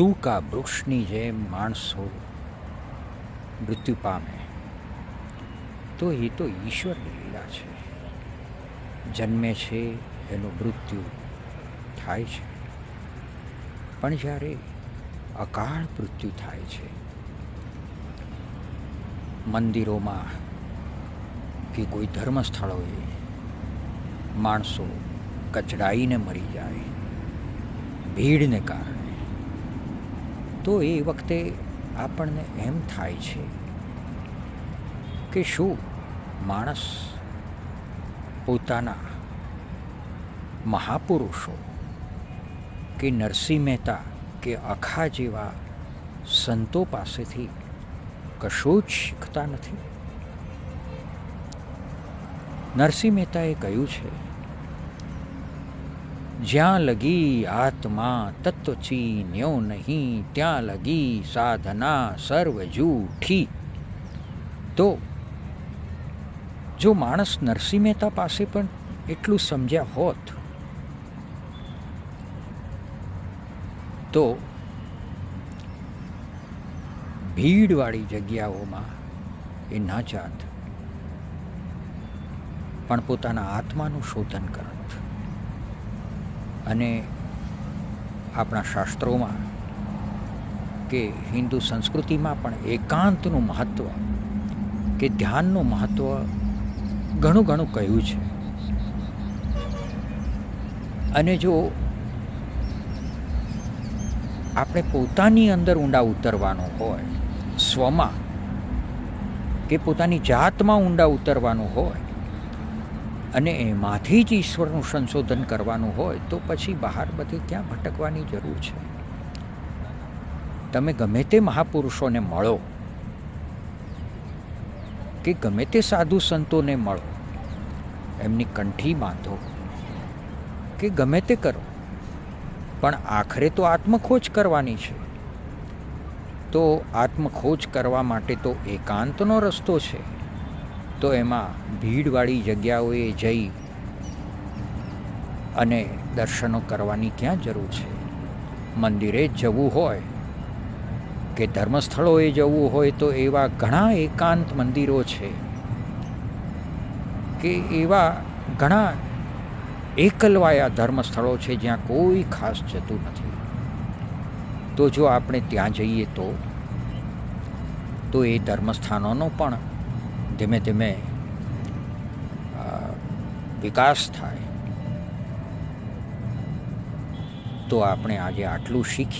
સૂકા વૃક્ષની જેમ માણસો મૃત્યુ પામે. તો એ તો ઈશ્વરની લીલા છે. જન્મે છે, એનું મૃત્યુ થાય છે. પણ જ્યારે અકાળ મૃત્યુ થાય છે, મંદિરોમાં કે કોઈ ધર્મસ્થળોએ માણસો કચડાઈને મરી જાય, ભીડને કારણે. તો એ વખતે આપણને એમ થાય છે કે શું માણસ પોતાના મહાપુરુષો કે નરસિંહ મહેતા કે અખા જેવા સંતો પાસેથી કશું જ શીખતા નથી? નરસિંહ મહેતાએ કહ્યું છે જ્યાં લગી આત્મા તત્વચી ન્યો નહીં, ત્યાં લગી સાધના સર્વ જૂઠી તો જો માણસ નરસિંહ મહેતા પાસે પણ એટલું સમજ્યા હોત, તો ભીડવાળી જગ્યાઓમાં એ ના જાત, પણ પોતાના આત્માનું શોધન કરત. અને આપણા શાસ્ત્રોમાં કે હિન્દુ સંસ્કૃતિમાં પણ એકાંતનું મહત્ત્વ કે ધ્યાનનું મહત્ત્વ ઘણું ઘણું કહ્યું છે. અને જો આપણે પોતાની અંદર ઊંડા ઉતરવાનું હોય, સ્વમાં, કે પોતાની જાતમાં ઊંડા ઉતરવાનું હોય અને એમાંથી જ ઈશ્વરનું સંશોધન કરવાનું હોય તો પછી બહાર બધે ક્યાં ભટકવાની જરૂર છે? તમે ગમે તે મહાપુરુષોને મળો કે ગમે તે સાધુ સંતોને મળો, એમની કંઠી બાંધો કે ગમે તે કરો, પણ આખરે તો આત્મખોજ કરવાની છે. તો આત્મખોજ કરવા માટે તો એકાંતનો રસ્તો છે. તો એમાં ભીડવાળી જગ્યાઓએ જઈ અને દર્શનો કરવાની ક્યાં જરૂર છે? મંદિરે જવું હોય કે ધર્મસ્થળોએ જવું હોય તો એવા ઘણા એકાંત મંદિરો છે કે એવા ઘણા એકલવાયા ધર્મસ્થળો છે જ્યાં કોઈ ખાસ જતું નથી. તો જો આપણે ત્યાં જઈએ તો તો એ ધર્મસ્થાનોનો પણ ધીમે ધીમે વિકાસ થાય. તો આપણે આજે આટલું શીખીએ.